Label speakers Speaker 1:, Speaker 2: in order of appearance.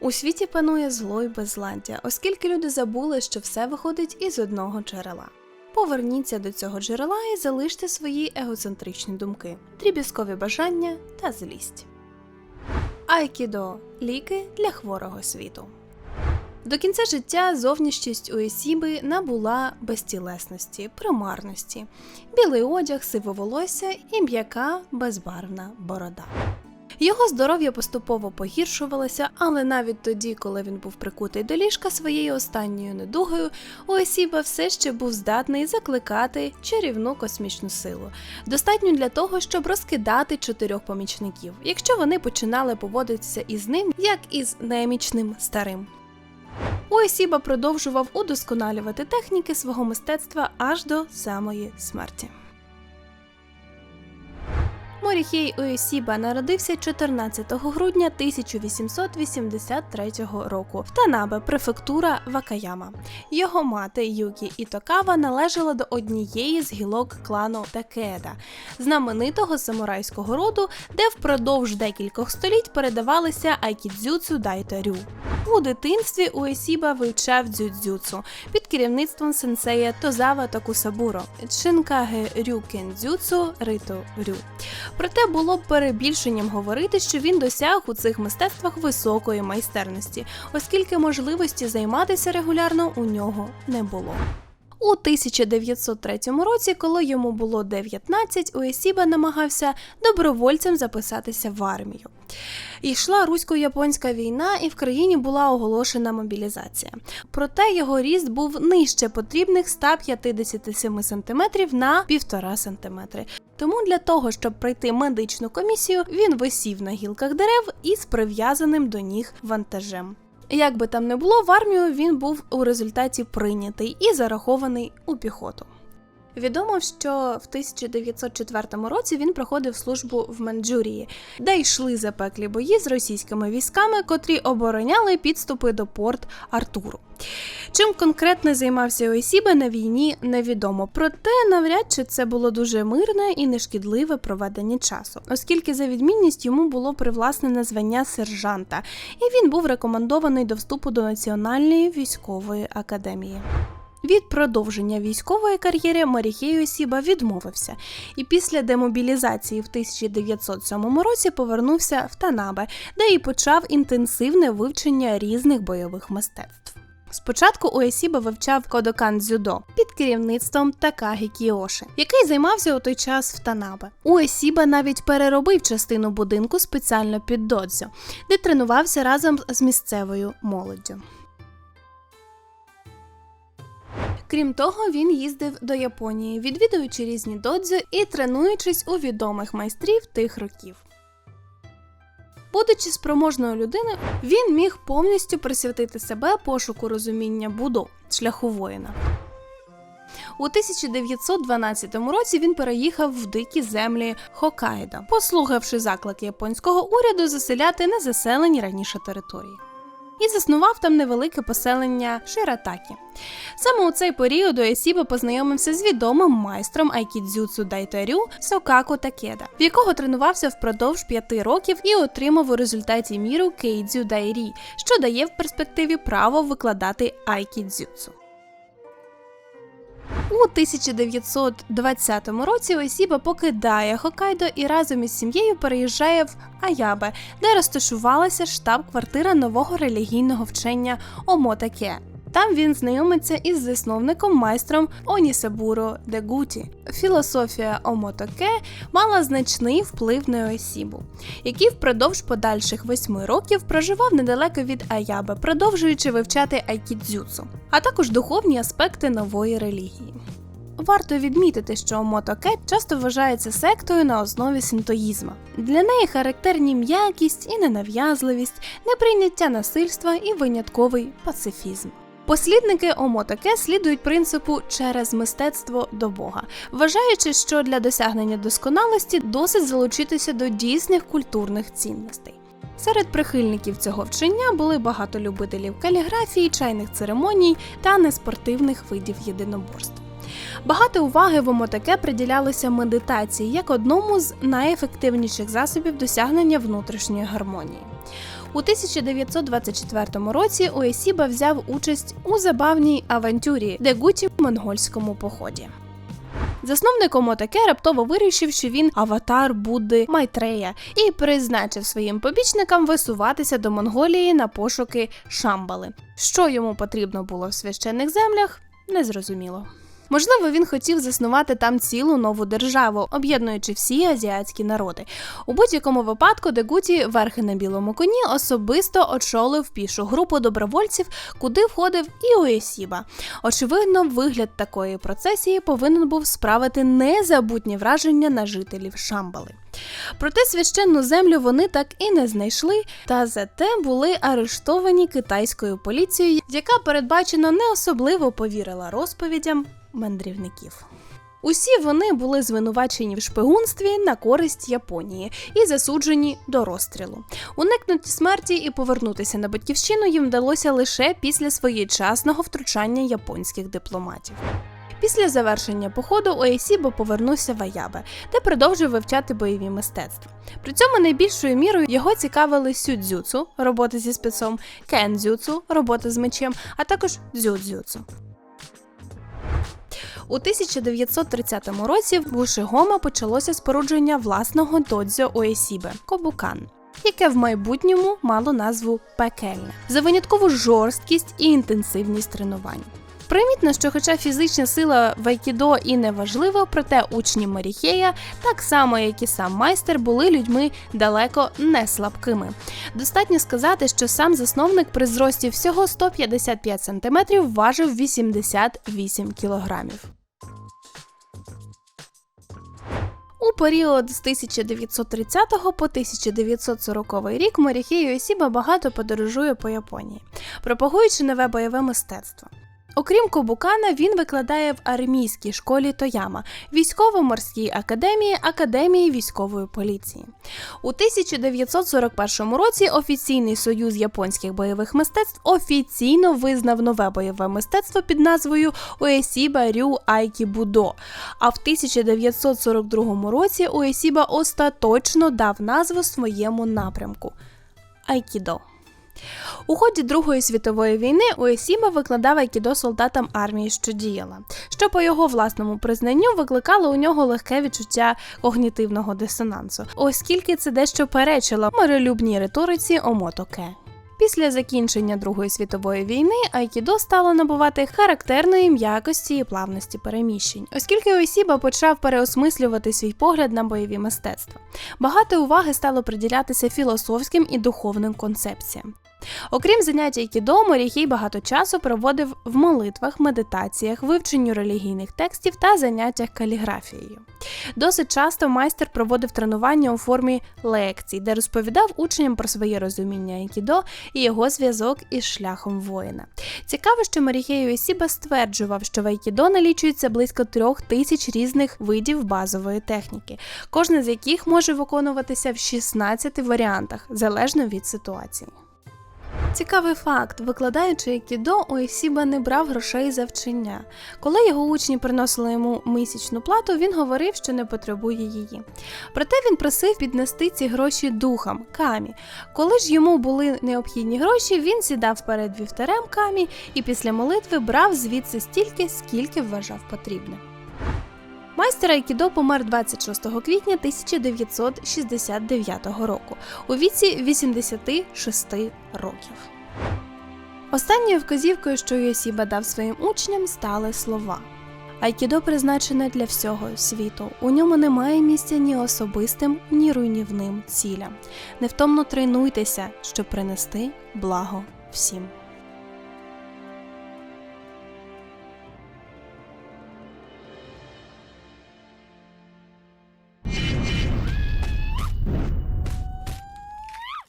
Speaker 1: У світі панує зло й безладдя, оскільки люди забули, що все виходить із одного джерела. Поверніться до цього джерела і залиште свої егоцентричні думки, дріб'язкові бажання та злість. Айкідо ліки для хворого світу. До кінця життя зовнішність Уесіби набула безтілесності, примарності, білий одяг, сиве волосся і м'яка безбарвна борода. Його здоров'я поступово погіршувалося, але навіть тоді, коли він був прикутий до ліжка своєю останньою недугою, Уесіба все ще був здатний закликати чарівну космічну силу, достатньо для того, щоб розкидати чотирьох помічників, якщо вони починали поводитися із ним як із немічним старим. Уесіба продовжував удосконалювати техніки свого мистецтва аж до самої смерті. Моріхей Уесіба народився 14 грудня 1883 року в Танабе, префектура Вакаяма. Його мати Юкі Ітокава належала до однієї з гілок клану Такеда, знаменитого самурайського роду, де впродовж декількох століть передавалися айкідзюцу дайтарю. У дитинстві Уесіба вивчав дзюдзюцу під керівництвом сенсея Тозава Такусабуро, Чинкаге Рюкендзюцу Рито Рю. Проте було б перебільшенням говорити, що він досяг у цих мистецтвах високої майстерності, оскільки можливості займатися регулярно у нього не було. У 1903 році, коли йому було 19, Уесіба намагався добровольцем записатися в армію. Йшла русько-японська війна, і в країні була оголошена мобілізація. Проте його ріст був нижче потрібних 157 см на 1,5 см. Тому для того, щоб пройти медичну комісію, він висів на гілках дерев із прив'язаним до ніг вантажем. Як би там не було, в армію він був у результаті прийнятий і зарахований у піхоту. Відомо, що в 1904 році він проходив службу в Манджурії, де йшли запеклі бої з російськими військами, котрі обороняли підступи до порт Артуру. Чим конкретно займався Ойсіба на війні, невідомо. Проте навряд чи це було дуже мирне і нешкідливе проведення часу, оскільки за відмінність йому було привласнене звання сержанта, і він був рекомендований до вступу до Національної військової академії. Від продовження військової кар'єри Маріхей Осіба відмовився і після демобілізації в 1907 році повернувся в Танабе, де і почав інтенсивне вивчення різних бойових мистецтв. Спочатку Уесіба вивчав Кодокан дзюдо під керівництвом Такагі Кіоши, який займався у той час в Танабе. Уесіба навіть переробив частину будинку спеціально під додзю, де тренувався разом з місцевою молоддю. Крім того, він їздив до Японії, відвідуючи різні додзю і тренуючись у відомих майстрів тих років. Будучи спроможною людиною, він міг повністю присвятити себе пошуку розуміння будо шляху воїна. У 1912 році він переїхав в дикі землі Хоккайдо, послухавши заклик японського уряду заселяти незаселені раніше території. І заснував там невелике поселення Ширатакі. Саме у цей період Уесіба познайомився з відомим майстром айкідзюцу Дайтарю Сокако Такеда, в якого тренувався впродовж п'яти років і отримав у результаті міру Кейдзю Дайрі, що дає в перспективі право викладати айкідзюцу. У 1920 році Осіба покидає Хокайдо і разом із сім'єю переїжджає в Аябе, де розташувалася штаб-квартира нового релігійного вчення Омотаке. Там він знайомиться із засновником майстром Онісабуро Дегуті. Філософія Омотоке мала значний вплив на Осібу, який впродовж подальших восьми років проживав недалеко від Аябе, продовжуючи вивчати айкідзюцу, а також духовні аспекти нової релігії. Варто відмітити, що Мотоке часто вважається сектою на основі синтоїзму. Для неї характерні м'якість і ненав'язливість, неприйняття насильства і винятковий пацифізм. Послідники Омотаке слідують принципу через мистецтво до Бога, вважаючи, що для досягнення досконалості досить залучитися до дійсних культурних цінностей. Серед прихильників цього вчення були багато любителів каліграфії, чайних церемоній та неспортивних видів єдиноборств. Багато уваги в Омотаке приділялося медитації як одному з найефективніших засобів досягнення внутрішньої гармонії. У 1924 році Уесіба взяв участь у забавній авантюрі Дегуті монгольському поході. Засновник Омотаке раптово вирішив, що він аватар Будди Майтрея і призначив своїм побічникам висуватися до Монголії на пошуки Шамбали. Що йому потрібно було в священних землях, незрозуміло. Можливо, він хотів заснувати там цілу нову державу, об'єднуючи всі азіатські народи. У будь-якому випадку Дегуті, верхи на білому коні, особисто очолив пішу групу добровольців, куди входив і Уесіба. Очевидно, вигляд такої процесії повинен був справити незабутні враження на жителів Шамбали. Проте священну землю вони так і не знайшли, та зате були арештовані китайською поліцією, яка передбачено не особливо повірила розповідям мандрівників. Усі вони були звинувачені в шпигунстві на користь Японії і засуджені до розстрілу. Уникнути смерті і повернутися на батьківщину їм вдалося лише після своєчасного втручання японських дипломатів. Після завершення походу Оесібо повернувся в Аябе, де продовжив вивчати бойові мистецтва. При цьому найбільшою мірою його цікавили сюдзюцу, роботи зі спецом, кендзюцу, роботи з мечем, а також дзюдзюцу. У 1930 році в Бушигома почалося спорудження власного додзьо Оесібе Кобукан. Яке в майбутньому мало назву пекельне за виняткову жорсткість і інтенсивність тренувань. Примітно, що, хоча фізична сила в айкідо і не важлива, проте учні Маріхея, так само як і сам майстер, були людьми далеко не слабкими. Достатньо сказати, що сам засновник при зрості всього 155 см важив 88 кілограмів. У період з 1930 по 1940 рік Моріхей Йосіба багато подорожує по Японії, пропагуючи нове бойове мистецтво. Окрім Кобукана, він викладає в армійській школі Тояма, військово-морській академії Академії військової поліції. У 1941 році офіційний союз японських бойових мистецтв офіційно визнав нове бойове мистецтво під назвою Уесіба Рю Айкі Будо. А в 1942 році Уесіба остаточно дав назву своєму напрямку Айкідо. У ході Другої світової війни Уесіма викладав айкідо солдатам армії, що діяла, що по його власному признанню викликало у нього легке відчуття когнітивного дисонансу, оскільки це дещо перечило миролюбній риториці Омотоке. Після закінчення Другої світової війни Айкідо стало набувати характерної м'якості і плавності переміщень, оскільки Осіба почав переосмислювати свій погляд на бойові мистецтва. Багато уваги стало приділятися філософським і духовним концепціям. Окрім занять айкідо, Моріхій багато часу проводив в молитвах, медитаціях, вивченню релігійних текстів та заняттях каліграфією. Досить часто майстер проводив тренування у формі лекцій, де розповідав учням про своє розуміння айкідо і його зв'язок із шляхом воїна. Цікаво, що Маріхей Осіба стверджував, що в айкідо налічується близько трьох тисяч різних видів базової техніки, кожна з яких може виконуватися в 16 варіантах залежно від ситуації. Цікавий факт: викладаючи айкідо, Уесіба не брав грошей за вчення. Коли його учні приносили йому місячну плату, він говорив, що не потребує її. Проте він просив піднести ці гроші духам камі. Коли ж йому були необхідні гроші, він сідав перед вівтарем камі і після молитви брав звідси стільки, скільки вважав потрібним. Майстер Айкідо помер 26 квітня 1969 року у віці 86 років. Останньою вказівкою, що Йосіба дав своїм учням, стали слова. Айкідо призначене для всього світу. У ньому немає місця ні особистим, ні руйнівним цілям. Невтомно тренуйтеся, щоб принести благо всім.